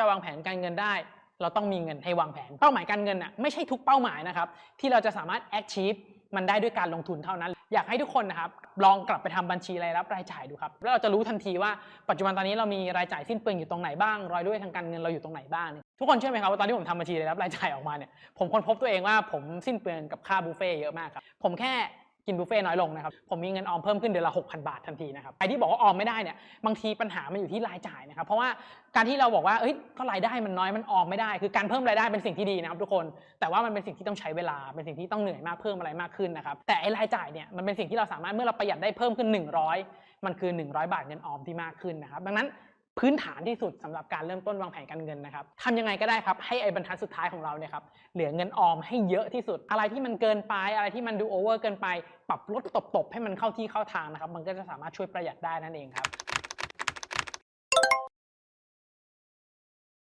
จะวางแผนการเงินได้ เราต้องมีเงินให้วางแผน เป้าหมายการเงินอะไม่ใช่ทุกเป้าหมายนะครับที่เราจะสามารถ achieve มันได้ด้วยการลงทุนเท่านั้น อยากให้ทุกคนนะครับลองกลับไปทำบัญชีรายรับรายจ่ายดูครับแล้วเราจะรู้ทันทีว่าปัจจุบันตอนนี้เรามีรายจ่ายสิ้นเปลืองอยู่ตรงไหนบ้างรายด้วยทางการเงินเราอยู่ตรงไหนบ้างทุกคนเชื่อไหมครับว่าตอนที่ผมทำบัญชีรายรับรายจ่ายออกมาเนี่ยผมค้นพบตัวเองว่าผมสิ้นเปลืองกับค่าบุฟเฟ่เยอะมากครับผมแค่ กินบุฟเฟ่ต์น้อยลงนะครับ ผมมีเงินออมเพิ่มขึ้นเดือนละ 6,000 บาททันทีนะครับใครที่บอกว่าออมไม่ได้เนี่ย บางทีปัญหามันอยู่ที่รายจ่ายนะครับ เพราะว่าการที่เราบอกว่า เอ้ย ก็รายได้มันน้อยมันออมไม่ได้ คือการเพิ่มรายได้เป็นสิ่งที่ดีนะครับทุกคน แต่ว่ามันเป็นสิ่งที่ต้องใช้เวลา เป็นสิ่งที่ต้องเหนื่อยมากเพิ่มอะไรมากขึ้นนะครับ แต่ไอ้รายจ่ายเนี่ย มันเป็นสิ่งที่เราสามารถเมื่อเราประหยัดได้เพิ่มขึ้น 100 มันคือ 100 บาทเงินออมที่มากขึ้นนะครับ ดังนั้น พื้นฐานที่สุดสำหรับการเริ่มต้นวางแผนการเงินนะครับทำยังไงก็ได้ครับให้ไอ้บรรทัดสุดท้ายของเราเนี่ยครับเหลือเงินออมให้เยอะที่สุด อะไรที่มันเกินไป อะไรที่มันดูโอเวอร์เกินไป ปรับลดตบๆให้มันเข้าที่เข้าทางนะครับ มันก็จะสามารถช่วยประหยัดได้นั่นเองครับ